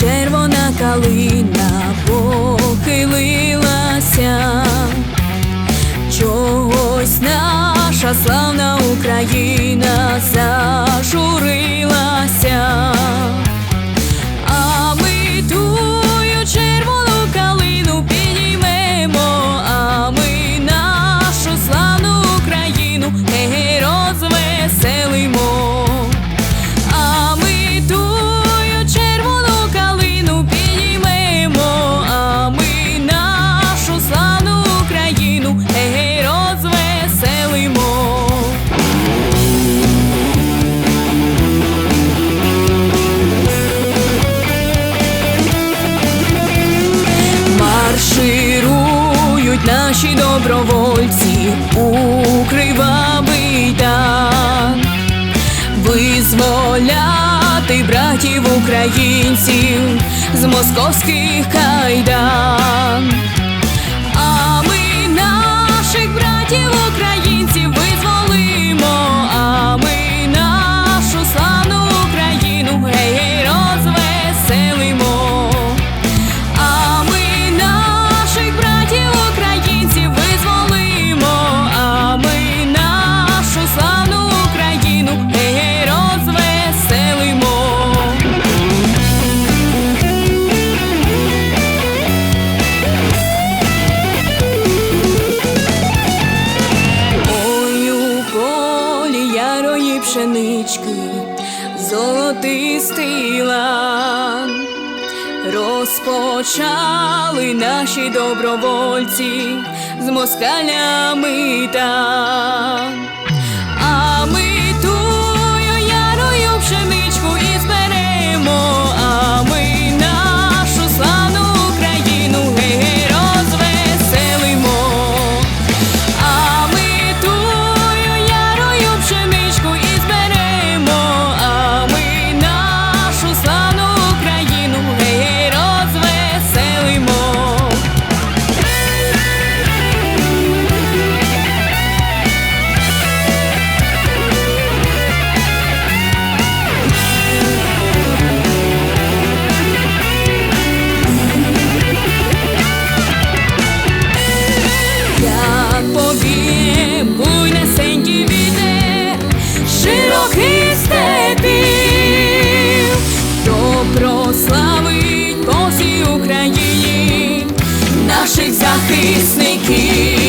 червона калина. добровольці у кривавий дан визволяти братів українців з московських кайдан. водистила, розпочали наші добровольці з москалями там. peace, Nikki.